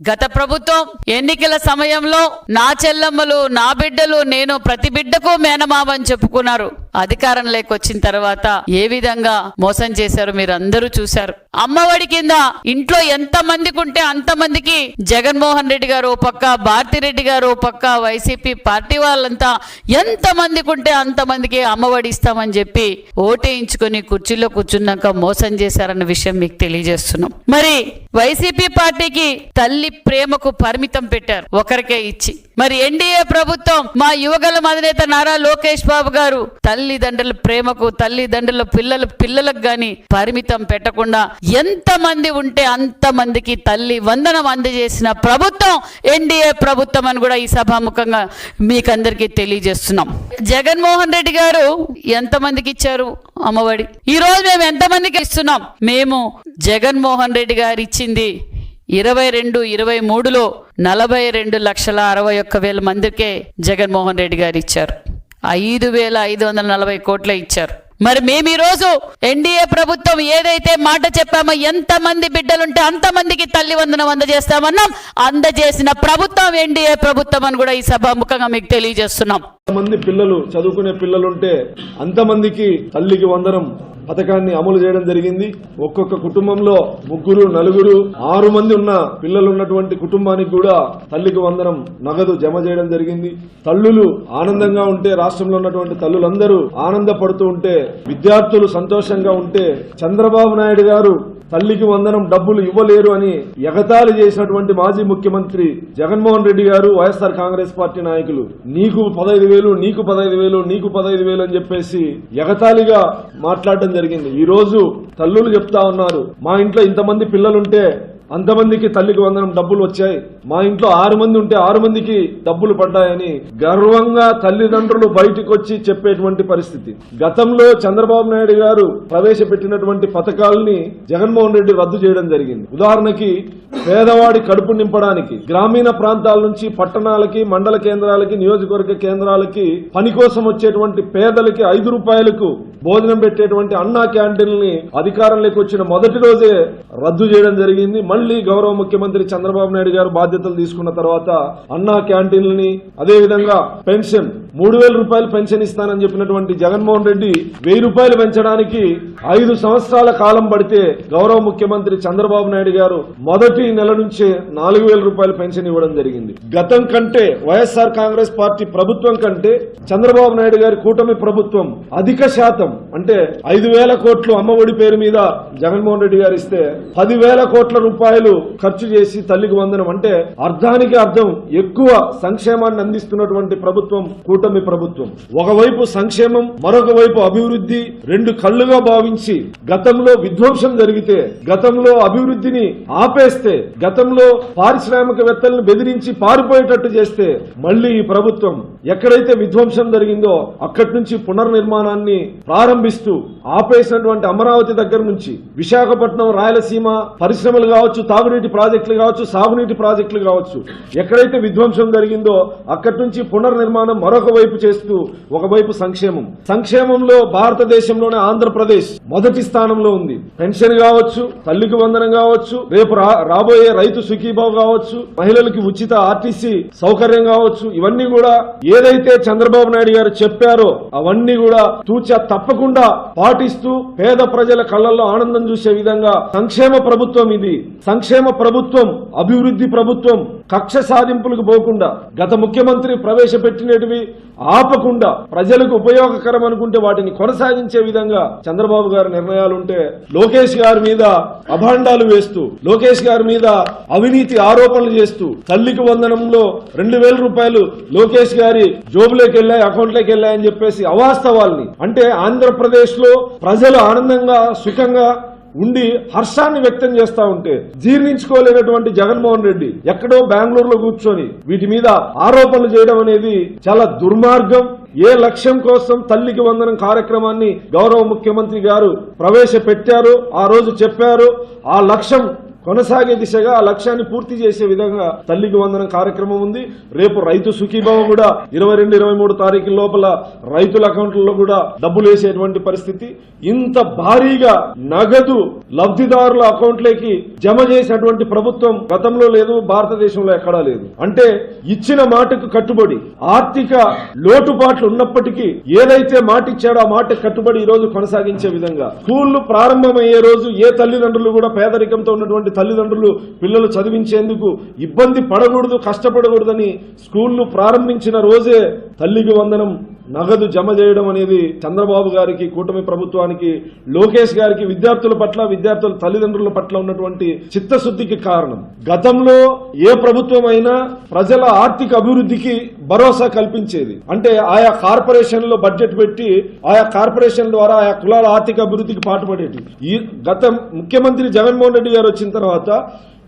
గత ప్రభుత్వం ఎన్నికల సమయంలో నా చెల్లమ్మలు నా బిడ్డలు నేను ప్రతి బిడ్డకు మేనమామని చెప్పుకున్నారు. అధికారం వచ్చిన తర్వాత ఏ విధంగా మోసం చేశారు మీరు అందరూ చూశారు అమ్మఒడి కింద ఇంట్లో ఎంత మందికి ఉంటే అంతమందికి జగన్మోహన్ రెడ్డి గారు ఓ పక్క భారతిరెడ్డి గారు ఓ పక్క వైసీపీ పార్టీ వాళ్ళంతా ఎంత మందికి ఉంటే అంతమందికి అమ్మఒడి ఇస్తామని చెప్పి ఓటేయించుకొని కుర్చీలో కూర్చున్నాక మోసం చేశారన్న విషయం మీకు తెలియజేస్తున్నాం. మరి వైసీపీ పార్టీకి తల్లి ప్రేమకు పరిమితం పెట్టారు. ఒకరికే ఇచ్చి. మరి ఎన్డీఏ ప్రభుత్వం మా యువగల అధినేత నారా లోకేష్ బాబు గారు తల్లిదండ్రుల ప్రేమకు తల్లిదండ్రుల పిల్లల పిల్లలకు గాని పరిమితం పెట్టకుండా ఎంత మంది ఉంటే అంత మందికి తల్లి వందనం అందజేసిన ప్రభుత్వం ఎన్డీఏ ప్రభుత్వం అని కూడా ఈ సభాముఖంగా మీకందరికీ తెలియజేస్తున్నాం. జగన్మోహన్ రెడ్డి గారు ఎంత మందికి ఇచ్చారు అమ్మఒడి? ఈ రోజు మేము ఎంత మందికి ఇస్తున్నాం? మేము జగన్మోహన్ రెడ్డి గారు ఇచ్చింది ఇరవై రెండు ఇరవై మూడులో నలభై రెండు లక్షల అరవై ఒక్క వేల మందికే జగన్మోహన్ రెడ్డి గారు ఇచ్చారు. ఐదు వేల ఐదు వందల నలభై కోట్లే ఇచ్చారు. మరి మేము ఈరోజు ఎన్డీఏ ప్రభుత్వం ఏదైతే మాట చెప్పామో ఎంత మంది బిడ్డలుంటే అంతమందికి తల్లి వందనం అందజేస్తామన్నాం. అందజేసిన ప్రభుత్వం ఎన్డీఏ ప్రభుత్వం అని కూడా ఈ సభాముఖంగా మీకు తెలియజేస్తున్నాం. మంది పిల్లలు చదువుకునే పిల్లలుంటే అంతమందికి తల్లికి వందనం పథకాన్ని అమలు చేయడం జరిగింది. ఒక్కొక్క కుటుంబంలో ముగ్గురు నలుగురు ఆరు మంది ఉన్న పిల్లలు ఉన్నటువంటి కుటుంబానికి కూడా తల్లికి వందనం నగదు జమ చేయడం జరిగింది. తల్లులు ఆనందంగా ఉంటే రాష్ట్రంలో ఉన్నటువంటి తల్లులందరూ ఆనందపడుతూ ఉంటే విద్యార్థులు సంతోషంగా ఉంటే చంద్రబాబు నాయుడు గారు తల్లికి వందనం డబ్బులు ఇవ్వలేరు అని ఎగతాళి చేసినటువంటి మాజీ ముఖ్యమంత్రి జగన్మోహన్ రెడ్డి గారు వైఎస్ఆర్ కాంగ్రెస్ పార్టీ నాయకులు. నీకు పదహైదు వేలు నీకు పదహైదు వేలు నీకు పదహైదు వేలు అని చెప్పేసి ఎగతాళిగా మాట్లాడడం జరిగింది. ఈ రోజు తల్లులు చెప్తా ఉన్నారు మా ఇంట్లో ఇంతమంది పిల్లలుంటే అంతమందికి తల్లికి వందనం డబ్బులు వచ్చాయి. మా ఇంట్లో ఆరు మంది ఉంటే ఆరు మందికి డబ్బులు పడ్డాయని గర్వంగా తల్లిదండ్రులు బయటకు వచ్చి చెప్పేటువంటి పరిస్థితి. గతంలో చంద్రబాబు నాయుడు గారు ప్రవేశపెట్టినటువంటి పథకాలని జగన్మోహన్ రెడ్డి రద్దు చేయడం జరిగింది. ఉదాహరణకి పేదవాడి కడుపు నింపడానికి గ్రామీణ ప్రాంతాల నుంచి పట్టణాలకి మండల కేంద్రాలకి నియోజకవర్గ కేంద్రాలకి పని కోసం వచ్చేటువంటి పేదలకి ఐదు రూపాయలకు భోజనం పెట్టేటువంటి అన్నా క్యాంటీన్లని అధికారంలోకి వచ్చిన మొదటి రోజే రద్దు చేయడం జరిగింది. మళ్ళీ మళ్ళీ గౌరవ ముఖ్యమంత్రి చంద్రబాబు నాయుడు గారు బాధ్యతలు తీసుకున్న తర్వాత అన్నా క్యాంటీన్లని అదేవిధంగా పెన్షన్ మూడు వేల రూపాయలు పెన్షన్ ఇస్తానని చెప్పినటువంటి జగన్మోహన్ రెడ్డి వెయ్యి రూపాయలు పెంచడానికి ఐదు సంవత్సరాల కాలం పడితే గౌరవ ముఖ్యమంత్రి చంద్రబాబు నాయుడు గారు మొదటి నెల నుంచే నాలుగు వేల రూపాయలు పెన్షన్ ఇవ్వడం జరిగింది. గతం కంటే వైఎస్ఆర్ కాంగ్రెస్ పార్టీ ప్రభుత్వం కంటే చంద్రబాబు నాయుడు గారి కూటమి ప్రభుత్వం అధిక శాతం అంటే ఐదు వేల కోట్లు అమ్మఒడి పేరు మీద జగన్మోహన్ రెడ్డి గారు ఇస్తే పదివేల కోట్ల రూపాయలు ఖర్చు చేసి తల్లికి వందనం అంటే అర్థానికి అర్థం ఎక్కువ సంక్షేమాన్ని అందిస్తున్నటువంటి ప్రభుత్వం కూటమి ప్రభుత్వం. ఒకవైపు సంక్షేమం మరొక వైపు అభివృద్ధి రెండు కళ్ళుగా భావించి గతంలో విధ్వంసం జరిగితే గతంలో అభివృద్ధిని ఆపేస్తే గతంలో పారిశ్రామికవేత్తలను బెదిరించి పారిపోయేటట్టు చేస్తే మళ్ళీ ఈ ప్రభుత్వం ఎక్కడైతే విధ్వంసం జరిగిందో అక్కడి నుంచి పునర్నిర్మాణాన్ని ప్రారంభిస్తూ ఆపేసినటువంటి అమరావతి దగ్గర నుంచి విశాఖపట్నం రాయలసీమ పరిశ్రమలు కావచ్చు తాగునీటి ప్రాజెక్టులు కావచ్చు సాగునీటి ప్రాజెక్టులు కావచ్చు. ఎక్కడైతే విధ్వంసం జరిగిందో అక్కడి నుంచి పునర్నిర్మాణం మరొక వైపు చేస్తూ ఒకవైపు సంక్షేమం. సంక్షేమంలో భారతదేశంలోనే ఆంధ్రప్రదేశ్ మొదటి స్థానంలో ఉంది. పెన్షన్ కావచ్చు తల్లికి వందనం కావచ్చు రేపు రా- రాబోయే రైతు సుఖీభావ్ కావచ్చు మహిళలకి ఉచిత ఆర్టీసీ సౌకర్యం కావచ్చు ఇవన్నీ కూడా ఏదైతే చంద్రబాబు నాయుడు గారు చెప్పారో అవన్నీ కూడా తూచా తప్పకుండా పాటిస్తూ పేద ప్రజల కళ్ళల్లో ఆనందం చూసే విధంగా సంక్షేమ ప్రభుత్వం ఇది. సంక్షేమ ప్రభుత్వం అభివృద్ధి ప్రభుత్వం కక్ష సాధింపులకు పోకుండా గత ముఖ్యమంత్రి ప్రవేశపెట్టినటివి ఆపకుండా ప్రజలకు ఉపయోగకరం అనుకుంటే వాటిని కొనసాగించే విధంగా చంద్రబాబు గారి నిర్ణయాలుంటే లోకేష్ గారి మీద అభాండాలు వేస్తూ లోకేష్ గారి మీద అవినీతి ఆరోపణలు చేస్తూ తల్లికి వందనంలో రెండు వేల రూపాయలు లోకేష్ గారి జోబులోకి వెళ్ళాయి అకౌంట్లోకి వెళ్ళాయని చెప్పేసి అవాస్తవాల్ని. అంటే ఆంధ్రప్రదేశ్లో ప్రజలు ఆనందంగా సుఖంగా ఉండి హర్షాన్ని వ్యక్తం చేస్తా ఉంటే జీర్ణించుకోలేనటువంటి జగన్మోహన్ రెడ్డి ఎక్కడో బెంగళూరులో కూర్చొని వీటి మీద ఆరోపణలు చేయడం అనేది చాలా దుర్మార్గం. ఏ లక్ష్యం కోసం తల్లికి వందనం కార్యక్రమాన్ని గౌరవ ముఖ్యమంత్రి గారు ప్రవేశపెట్టారు ఆ రోజు చెప్పారు ఆ లక్ష్యం కొనసాగే దిశగా ఆ లక్ష్యాన్ని పూర్తి చేసే విధంగా తల్లికి వందనం కార్యక్రమం ఉంది. రేపు రైతు సుఖీభావ కూడా ఇరవై రెండు ఇరవై మూడు తారీఖు లోపల రైతుల అకౌంట్లలో కూడా డబ్బులు వేసేటువంటి పరిస్థితి. ఇంత భారీగా నగదు లబ్ధిదారుల అకౌంట్లోకి జమ చేసినటువంటి ప్రభుత్వం గతంలో లేదు భారతదేశంలో ఎక్కడా లేదు. అంటే ఇచ్చిన మాటకు కట్టుబడి ఆర్థిక లోటుపాట్లు ఉన్నప్పటికీ ఏదైతే మాట ఇచ్చాడో ఆ మాట కట్టుబడి ఈ రోజు కొనసాగించే విధంగా. స్కూళ్ళు ప్రారంభమయ్యే రోజు ఏ తల్లిదండ్రులు కూడా పేదరికంతో ఉన్నటువంటి తల్లిదండ్రులు పిల్లలు చదివించేందుకు ఇబ్బంది పడకూడదు కష్టపడకూడదని స్కూళ్ళు ప్రారంభించిన రోజే తల్లికి వందనం నగదు జమ చేయడం అనేది చంద్రబాబు గారికి కూటమి ప్రభుత్వానికి లోకేష్ గారికి విద్యార్థుల పట్ల విద్యార్థుల తల్లిదండ్రుల పట్ల ఉన్నటువంటి చిత్తశుద్ధికి కారణం. గతంలో ఏ ప్రభుత్వం అయినా ప్రజల ఆర్థిక అభివృద్ధికి భరోసా కల్పించేది. అంటే ఆయా కార్పొరేషన్లో బడ్జెట్ పెట్టి ఆయా కార్పొరేషన్ ద్వారా ఆయా కులాల ఆర్థిక అభివృద్ధికి పాటుపడేటి ఈ గత ముఖ్యమంత్రి జగన్మోహన్ రెడ్డి గారు వచ్చిన తర్వాత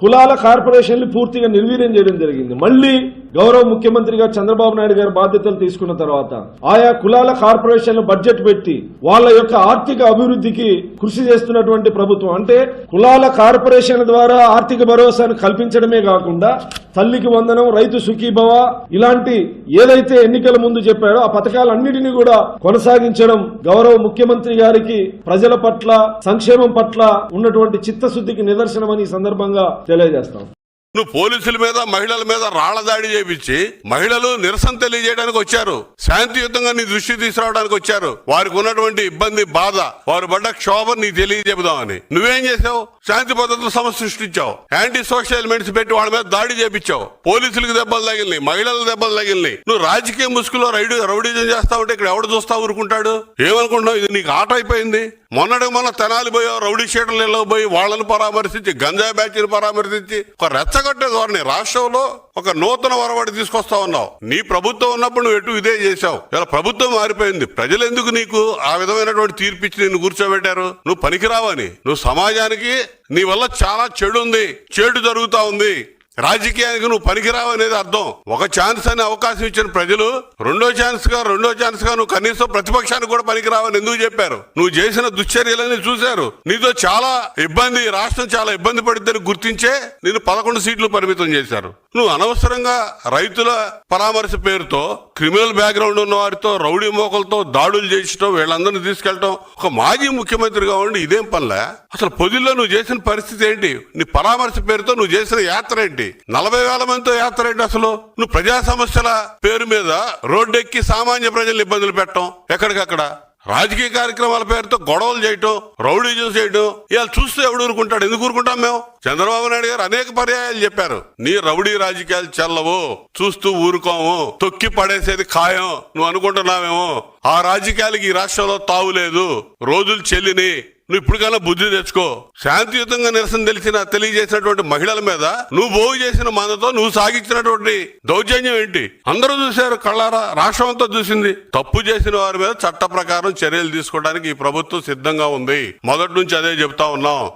కులాల కార్పొరేషన్లు పూర్తిగా నిర్వీర్యం చేయడం జరిగింది. మళ్ళీ గౌరవ ముఖ్యమంత్రిగా చంద్రబాబు నాయుడు గారు బాధ్యతలు తీసుకున్న తర్వాత ఆయా కులాల కార్పొరేషన్లు బడ్జెట్ పెట్టి వాళ్ళ యొక్క ఆర్థిక అభివృద్ధికి కృషి చేస్తున్నటువంటి ప్రభుత్వం. అంటే కులాల కార్పొరేషన్ ద్వారా ఆర్థిక భరోసాను కల్పించడమే కాకుండా తల్లికి వందనం రైతు సుఖీభవ ఇలాంటి ఏదైతే ఎన్నికల ముందు చెప్పాడో ఆ పథకాలన్నిటినీ కూడా కొనసాగించడం గౌరవ ముఖ్యమంత్రి గారికి ప్రజల పట్ల సంక్షేమం పట్ల ఉన్నటువంటి చిత్తశుద్ధికి నిదర్శనమని ఈ సందర్భంగా తెలియజేస్తాం. నువ్వు పోలీసుల మీద మహిళల మీద రాళ్ళ దాడి చేపించి మహిళలు నిరసన తెలియజేయడానికి వచ్చారు. శాంతియుతంగా నీ దృష్టి తీసుకురావడానికి వచ్చారు. వారికి ఉన్నటువంటి ఇబ్బంది బాధ వారు పడ్డ క్షోభ నీకు తెలియజెబుదామని నువ్వేం చేసావు? శాంతి భద్రతల సమస్య సృష్టించావు. యాంటీ సోషల్ ఎలిమెంట్స్ పెట్టి వాళ్ళ మీద దాడి చేపించావు. పోలీసులకు దెబ్బలు తగిలినాయి మహిళలకు దెబ్బలు తగిలినాయి. నువ్వు రాజకీయ ముసుగులో రైడు రౌడీజం చేస్తా ఉంటే ఇక్కడ ఎవడు చూస్తా ఊరుకుంటాడు? ఏమనుకుంటున్నావు? ఇది నీకు ఆట అయిపోయింది. మొన్నటి మొన్న తెనాలి పోయావు రౌడీ షీటర్లలో పోయి వాళ్ళని పరామర్శించి గంజాయి బ్యాచ్ని పరామర్శించి ఒక రెచ్చగొట్టే ధోరణి. రాష్ట్రంలో ఒక నూతన వరవడి తీసుకొస్తా ఉన్నావు. నీ ప్రభుత్వం ఉన్నప్పుడు నువ్వు ఎటు ఇదే చేశావు. ఇలా ప్రభుత్వం మారిపోయింది. ప్రజలు ఎందుకు నీకు ఆ విధమైనటువంటి తీర్పిచ్చి నిన్ను కూర్చోబెట్టారు? నువ్వు పనికిరావని. నువ్వు సమాజానికి నీ వల్ల చాలా చెడు ఉంది. చెడు జరుగుతా ఉంది. రాజకీయానికి నువ్వు పనికిరావు అనేది అర్థం. ఒక ఛాన్స్ అనే అవకాశం ఇచ్చిన ప్రజలు రెండో ఛాన్స్గా రెండో ఛాన్స్గా నువ్వు కనీసం ప్రతిపక్షానికి కూడా పనికిరావని ఎందుకు చెప్పారు? నువ్వు చేసిన దుశ్చర్యలని చూశారు. నీతో చాలా ఇబ్బంది రాష్ట్రం చాలా ఇబ్బంది పడిద్దని గుర్తించే నేను పదకొండు సీట్లు పరిమితం చేశారు. నువ్వు అనవసరంగా రైతుల పరామర్శ పేరుతో క్రిమినల్ బ్యాక్గ్రౌండ్ ఉన్న వారితో రౌడీ మోకలతో దాడులు చేయించడం వీళ్ళందరినీ తీసుకెళ్ళటం ఒక మాజీ ముఖ్యమంత్రిగా ఉండి ఇదేం పనిలే? అసలు పొదిల్లో నువ్వు చేసిన పరిస్థితి ఏంటి? నీ పరామర్శ పేరుతో నువ్వు చేసిన యాత్ర ఏంటి? నలభై వేల మందితో యాత్ర ఏంటి అసలు? నువ్వు ప్రజా సమస్యల పేరు మీద రోడ్డెక్కి సామాన్య ప్రజలు ఇబ్బందులు పెట్టడం ఎక్కడికక్కడ? రాజకీయ కార్యక్రమాల పేరుతో గొడవలు చేయటం రౌడీజం చేయటం ఇలా చూస్తే ఎవడు ఊరుకుంటాడు? ఎందుకు ఊరుకుంటాం మేము? చంద్రబాబు నాయుడు గారు అనేక పర్యాయాలు చెప్పారు. నీ రౌడీ రాజకీయాలు చెల్లవు చూస్తూ ఊరుకోము తొక్కి పడేసేది ఖాయం నువ్వు అనుకుంటున్నావేమో? ఆ రాజకీయాలకి ఈ రాష్ట్రంలో తావులేదు రోజులు చెల్లిని నువ్వు ఇప్పటికైనా బుద్ధి తెచ్చుకో. శాంతియుతంగా నిరసన తెలిసిన తెలియజేసినటువంటి మహిళల మీద నువ్వు పోగు చేసిన మందతో నువ్వు సాగించినటువంటి దౌర్జన్యం ఏంటి? అందరూ చూశారు కళ్ళారా? రాష్ట్రం అంతా చూసింది. తప్పు చేసిన వారి మీద చట్ట ప్రకారం చర్యలు తీసుకోవడానికి ఈ ప్రభుత్వం సిద్ధంగా ఉంది. మొదటి నుంచి అదే చెప్తా ఉన్నాం.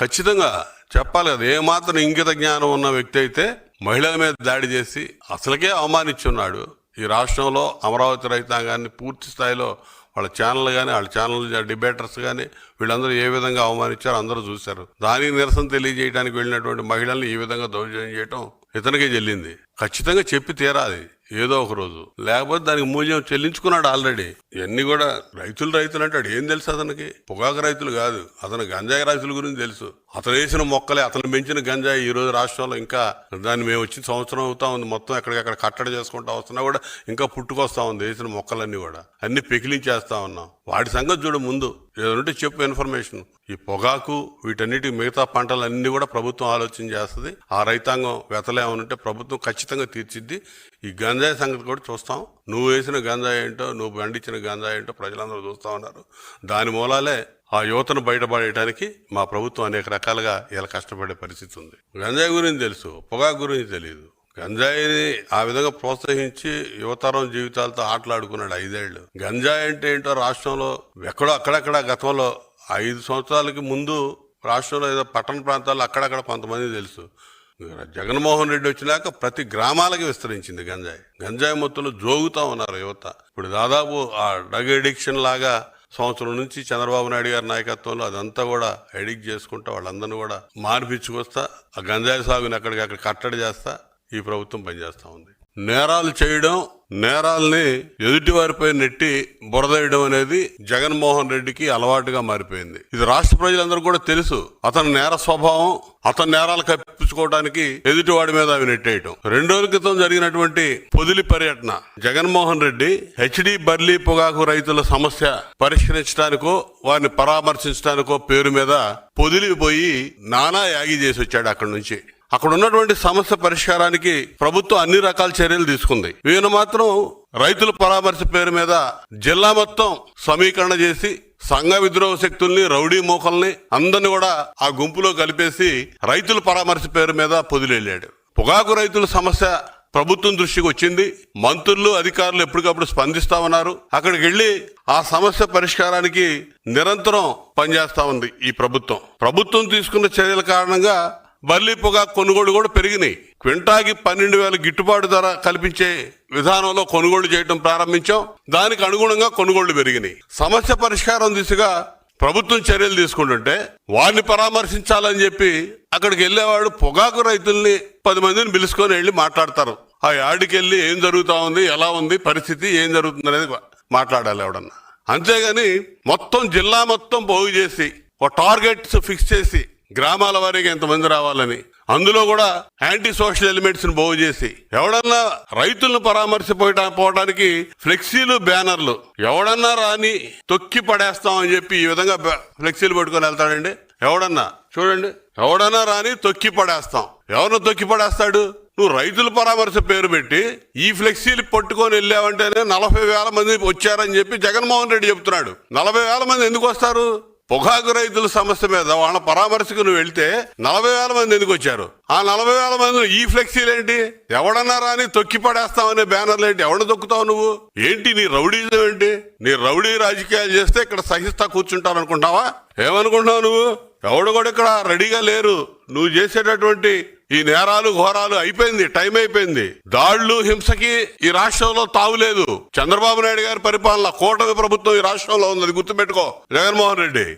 ఖచ్చితంగా చెప్పాలి. కదా ఏమాత్రం ఇంగిత జ్ఞానం ఉన్న వ్యక్తి అయితే మహిళల మీద దాడి చేసి అసలుకే అవమానించున్నాడు. ఈ రాష్ట్రంలో అమరావతి రైతాంగాన్ని పూర్తి స్థాయిలో వాళ్ళ ఛానల్ కానీ వాళ్ళ ఛానల్ డిబేటర్స్ కానీ వీళ్ళందరూ ఏ విధంగా అవమానించారో అందరూ చూశారు. దానికి నిరసన తెలియజేయడానికి వెళ్ళినటువంటి మహిళల్ని ఈ విధంగా దౌర్జన్యం చేయటం ఇతనికే చెల్లింది ఖచ్చితంగా చెప్పి తీరాలి ఏదో ఒక రోజు. లేకపోతే దానికి మూల్యం చెల్లించుకున్నాడు ఆల్రెడీ. ఇవన్నీ కూడా రైతులు రైతులు అంటాడు. ఏం తెలుసు అతనికి? పొగాకు రైతులు కాదు. అతను గంజాయి రైతుల గురించి తెలుసు. అతను వేసిన మొక్కలే అతను పెంచిన గంజాయి ఈ రోజు రాష్ట్రంలో ఇంకా దాన్ని మేము వచ్చిన సంవత్సరం అవుతా ఉంది. మొత్తం ఎక్కడికక్కడ కట్టడి చేసుకుంటా వస్తున్నా కూడా ఇంకా పుట్టుకొస్తా ఉంది వేసిన మొక్కలన్నీ కూడా. అన్ని పెకిలించేస్తా ఉన్నాం. వాటి సంగతి చూడు ముందు. ఏదంటే చెప్పు ఇన్ఫర్మేషన్. ఈ పొగాకు వీటన్నిటి మిగతా పంటలన్నీ కూడా ప్రభుత్వం ఆలోచన చేస్తుంది. ఆ రైతాంగం వెతలేమనుంటే ప్రభుత్వం ఖచ్చితంగా తీర్చిద్ది. ఈ గంజాయి సంగతి కూడా చూస్తాం. నువ్వు వేసిన గంజాయి ఏంటో నువ్వు పండించిన గంజాయి ఏంటో ప్రజలందరూ చూస్తూ ఉన్నారు. దాని మూలాలే ఆ యువతను బయటపడేయడానికి మా ప్రభుత్వం అనేక రకాలుగా ఇలా కష్టపడే పరిస్థితి ఉంది. గంజాయి గురించి తెలుసు పొగాకు గురించి తెలియదు గంజాయిని ఆ విధంగా ప్రోత్సహించి యువతరం జీవితాలతో ఆటలాడుకున్నాడు ఐదేళ్ళు గంజాయి అంటే ఏంటో రాష్ట్రంలో ఎక్కడో అక్కడక్కడ గతంలో ఐదు సంవత్సరాలకి ముందు రాష్ట్రంలో ఏదో పట్టణ ప్రాంతాల్లో అక్కడక్కడ కొంతమంది తెలుసు. జగన్మోహన్ రెడ్డి వచ్చినాక ప్రతి గ్రామాలకి విస్తరించింది గంజాయి. గంజాయి మొత్తంలో జోగుతా ఉన్నారు యువత. ఇప్పుడు దాదాపు ఆ డ్రగ్ ఎడిక్షన్ లాగా సంవత్సరం నుంచి చంద్రబాబు నాయుడు గారి నాయకత్వంలో అదంతా కూడా ఎడిక్ట్ చేసుకుంటా వాళ్ళందరినీ కూడా మార్పించుకొస్తా ఆ గంజాయి సాగుని అక్కడికి అక్కడ కట్టడి చేస్తా ఈ ప్రభుత్వం పనిచేస్తూ ఉంది. నేరాలు చేయడం నేరాల్ని ఎదుటివారిపై నెట్టి బురదేయడం అనేది జగన్మోహన్ రెడ్డికి అలవాటుగా మారిపోయింది. ఇది రాష్ట్ర ప్రజలందరూ కూడా తెలుసు. అతని నేర స్వభావం అతని నేరాలు కప్పించుకోవడానికి ఎదుటివాడి మీద అవి నెట్టేయటం. రెండు రోజుల క్రితం జరిగినటువంటి పొదిలి పర్యటన జగన్మోహన్ రెడ్డి హెచ్డి బర్లీ పొగాకు రైతుల సమస్య పరిష్కరించడానికో వారిని పరామర్శించడానికో పేరు మీద పొదిలిపోయి నానా యాగి చేసి వచ్చాడు అక్కడి నుంచి. అక్కడ ఉన్నటువంటి సమస్య పరిష్కారానికి ప్రభుత్వం అన్ని రకాల చర్యలు తీసుకుంది. ఈయన మాత్రం రైతుల పరామర్శ పేరు మీద జిల్లా మొత్తం సమీకరణ చేసి సంఘ విద్రోహ శక్తుల్ని రౌడీ మోకల్ని అందరిని కూడా ఆ గుంపులో కలిపేసి రైతుల పరామర్శ పేరు మీద పొదిలెళ్ళాడు. పొగాకు రైతుల సమస్య ప్రభుత్వం దృష్టికి వచ్చింది. మంత్రులు అధికారులు ఎప్పటికప్పుడు స్పందిస్తా ఉన్నారు అక్కడికి వెళ్ళి ఆ సమస్య పరిష్కారానికి నిరంతరం పనిచేస్తా ఉంది ఈ ప్రభుత్వం. ప్రభుత్వం తీసుకున్న చర్యల కారణంగా బర్లీ పొగా కొనుగోలు కూడా పెరిగినాయి. క్వింటాకి పన్నెండు వేల గిట్టుబాటు ధర కల్పించే విధానంలో కొనుగోలు చేయడం ప్రారంభించాం. దానికి అనుగుణంగా కొనుగోళ్ళు పెరిగినాయి. సమస్య పరిష్కారం దిశగా ప్రభుత్వం చర్యలు తీసుకుంటుంటే వారిని పరామర్శించాలని చెప్పి అక్కడికి వెళ్ళేవాడు పొగాకు రైతుల్ని పది మందిని పిలుచుకొని వెళ్ళి మాట్లాడతారు. ఆ యాడికి వెళ్ళి ఏం జరుగుతా ఉంది ఎలా ఉంది పరిస్థితి ఏం జరుగుతుంది అనేది మాట్లాడాలి ఎవడన్నా. అంతేగాని మొత్తం జిల్లా మొత్తం పోగు చేసి ఒక టార్గెట్స్ ఫిక్స్ చేసి గ్రామాల వారికి ఎంతమంది రావాలని. అందులో కూడా యాంటీ సోషల్ ఎలిమెంట్స్ని చేసి ఎవడన్నా రైతులను పరామర్శపోయటా పోవడానికి ఫ్లెక్సీలు బ్యానర్లు ఎవడన్నా రాని తొక్కి పడేస్తాం అని చెప్పి ఈ విధంగా బ్యా- ఫ్లెక్సీలు పట్టుకొని వెళ్తాడండి. ఎవడన్నా చూడండి ఎవడన్నా రాని తొక్కి పడేస్తాం. ఎవరిని తొక్కి పడేస్తాడు? నువ్వు రైతుల పరామర్శ పేరు పెట్టి ఈ ఫ్లెక్సీలు పట్టుకొని వెళ్ళావంటేనే నలభై వేల మంది వచ్చారని చెప్పి జగన్మోహన్ రెడ్డి చెప్తున్నాడు. నలభై వేల మంది ఎందుకు వస్తారు? పొగాకు రైతుల సమస్య మీద వాళ్ళ పరామర్శకు నువ్వు వెళ్తే నలభై వేల మంది ఎందుకు వచ్చారు? ఆ నలభై వేల మంది ఈ ఫ్లెక్సీలు ఏంటి? ఎవడన్నా రాని తొక్కి పడేస్తావనే బ్యానర్లు ఏంటి? ఎవడ తొక్కుతావు నువ్వు? ఏంటి నీ రౌడీజం ఏంటి? నీ రౌడీ రాజకీయాలు చేస్తే ఇక్కడ సహిస్తా కూర్చుంటాను అనుకుంటావా ఏమనుకుంటున్నావు నువ్వు? ఎవడు కూడా ఇక్కడ రెడీగా లేరు. నువ్వు చేసేటటువంటి ఈ నేరాలు ఘోరాలు అయిపోయింది టైం అయిపోయింది. దాడులు హింసకి ఈ రాష్ట్రంలో తావులేదు చంద్రబాబు నాయుడు గారి పరిపాలన కూటమి ప్రభుత్వం ఈ రాష్ట్రంలో ఉంది గుర్తుపెట్టుకో. జగన్మోహన్ రెడ్డి.